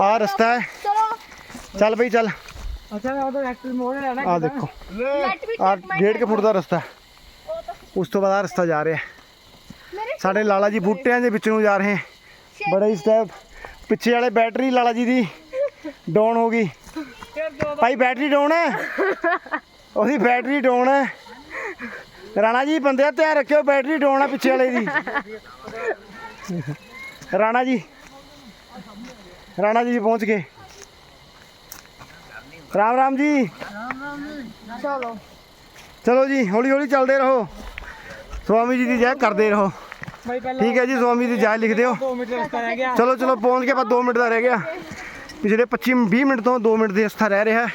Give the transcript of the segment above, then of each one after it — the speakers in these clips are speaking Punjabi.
ਆ ਰਸਤਾ ਹੈ। ਚਲੋ। ਚੱਲ ਬਈ ਚੱਲ। ਅੱਛਾ ਮੈਂ ਉਹਦਾ ਐਕਟਿਵ ਮੋੜ ਲੈਣਾ ਆ ਦੇਖੋ। ਲੈਟ ਵੀ ਆ check my ਡੇਢ ਕੁ ਫੁੱਟ ਦਾ ਰਸਤਾ। ਉਸ ਤੋਂ ਬਾਅਦ ਆ ਰਸਤਾ ਜਾ ਰਿਹਾ। ਹੈ। ਸਾਡੇ ਲਾਲਾ ਜੀ ਬੂਟਿਆਂ ਦੇ ਵਿੱਚ ਨੂੰ ਜਾ ਰਹੇ ਹੈ ਬੜਾ ਹੀ ਸਟੈਪ ਪਿੱਛੇ ਵਾਲੇ ਬੈਟਰੀ ਲਾਲਾ ਜੀ ਦੀ ਡਾਊਨ ਹੋ ਗਈ। ਭਾਈ ਬੈਟਰੀ ਡਾਊਨ ਹੈ? ਉਹਦੀ ਬੈਟਰੀ ਡਾਊਨ ਹੈ। ਰਾਣਾ ਜੀ ਬੰਦੇ ਧਿਆਨ ਰੱਖਿਓ ਬੈਟਰੀ ਡਾਊਨ ਹੈ ਪਿੱਛੇ ਵਾਲੇ ਦੀ। ਰਾਣਾ ਜੀ। ਰਾਣਾ ਜੀ ਵੀ ਪਹੁੰਚ ਗਏ। ਰਾਮ ਰਾਮ ਜੀ। ਚਲੋ। ਚਲੋ ਜੀ ਹੌਲੀ ਹੌਲੀ ਚੱਲਦੇ ਰਹੋ। ਸਵਾਮੀ ਜੀ ਦੀ ਜੈ ਕਰਦੇ ਰਹੋ। ਠੀਕ ਹੈ ਜੀ ਸਵਾਮੀ ਦੀ ਜੈ ਲਿਖਦੇ ਹੋ। 2 ਮਿੰਟ ਰਸਤਾ ਰਹਿ ਗਿਆ। ਚਲੋ ਚਲੋ ਪਹੁੰਚ ਕੇ ਬਸ 2 ਮਿੰਟ ਦਾ ਰਹਿ ਗਿਆ। ਪਿਛਲੇ 25 20 ਮਿੰਟ ਤੋਂ 2 ਮਿੰਟ ਦੀ ਰਸਤਾ ਰਹਿ ਰਿਹਾ।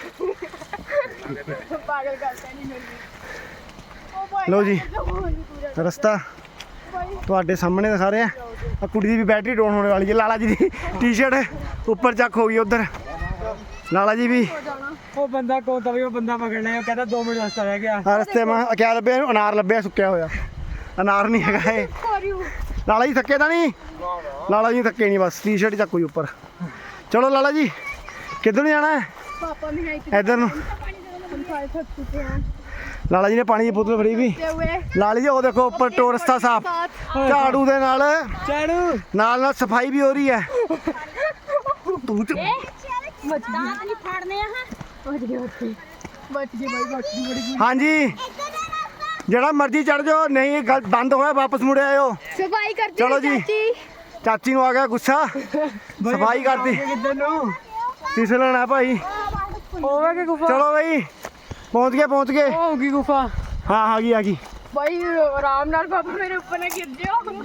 ਪਾਗਲ ਕਰਤਾ ਨਹੀਂ ਲਓ ਜੀ ਰਸਤਾ। ਤੁਹਾਡੇ ਸਾਹਮਣੇ ਦਿਖਾ ਰਹੇ ਆ ਕੁੜੀ ਦੀ ਵੀ ਬੈਟਰੀ ਡਾਊਨ ਹੋਣੇ ਵਾਲੀ ਹੈ ਲਾਲਾ ਜੀ ਦੀ ਟੀ-ਸ਼ਰਟ ਉੱਪਰ ਚੱਕ ਹੋ ਗਈ ਉਧਰ। ਲਾਲਾ ਜੀ ਵੀ। ਉਹ ਬੰਦਾ ਕੋਲ ਤਾਂ ਵੀ ਉਹ ਬੰਦਾ ਹੈ ਉਹ ਕਹਿੰਦਾ 2 ਮਿੰਟ ਰਸਤਾ ਰਹਿ ਗਿਆ। ਆ ਰਸਤੇ ਮੈਂ ਕਿਆ ਲੱਭਿਆ ਇਹਨੂੰ? ਅਨਾਰ ਲੱਭਿਆ ਸੁੱਕਿਆ ਹੋਇਆ। ਅਨਾਰ ਨਹੀਂ ਹੈਗਾ ਇਹ। ਲਾਲਾ ਜੀ ਥੱਕੇ ਤਾਂ ਨਹੀਂ? ਲਾਲਾ ਜੀ ਥੱਕੇ ਨਹੀਂ ਬਸ ਟੀ-ਸ਼ਰਟ ਚੱਕ ਹੋਈ ਉੱਪਰ। ਚਲੋ ਲਾਲਾ ਜੀ ਕਿੱਧਰ ਨੂੰ ਜਾਣਾ ਹੈ? ਪਾਪਾ ਨੇ ਆਈ ਇੱਧਰ ਨੂੰ। ਲਾਲਾ ਜੀ ਨੇ ਪਾਣੀ ਦੀ ਬੋਤਲ ਫੜੀ ਵੀ। ਤੇ ਲਾਲਾ ਜੀ ਉਹ ਦੇਖੋ ਉੱਪਰ ਟੋ ਰਸਤਾ ਸਾਫ਼। ਝਾੜੂ ਦੇ ਨਾਲ। ਚਾੜੂ ਨਾਲ ਨਾਲ ਸਫ਼ਾਈ ਵੀ ਹੋ ਰਹੀ ਹੈ। ਤੂੰ ਚ- ਮੱਛੀ ਨਹੀਂ ਫੜਨੇ ਆ। ਹਾਂ ਬਚ ਗਏ ਉੱਥੇ ਬਚ ਗਏ ਬਾਈ ਬਚ ਗਈ ਬੜੀ ਹਾਂਜੀ। ਜਿਹੜਾ ਮਰਜ਼ੀ ਚੜ ਜਾਓ ਨਹੀਂ ਗੱਲ ਬੰਦ ਹੋਇਆ ਵਾਪਸ ਮੁੜ ਆਇਓ। ਸਫ਼ਾਈ ਕਰਦੀ ਚਲੋ ਜੀ। ਚਾਚੀ। ਨੂੰ ਆ ਗਿਆ ਗੁੱਸਾ। ਸਫ਼ਾਈ ਕਰਤੀ ਕਿੱਧਰ ਨੂੰ? ਤਿਸ ਲੈਣਾ ਭਾਈ। ਹੋਵੇ ਕਿ ਗੁਫਾ ਚਲੋ ਬਈ। ਪਹੁੰਚ ਗਏ ਪਹੁੰਚ ਗਏ। ਉਹ ਹੋਗੀ ਗੁਫਾ। ਹਾਂ ਆ ਗਈ ਆ ਗਈ। ਬਾਈ ਆਰਾਮ ਨਾਲ ਬਾਬਾ ਮੇਰੇ ਉੱਪਰ ਨਾ ਗਿਰ ਜਿਓ।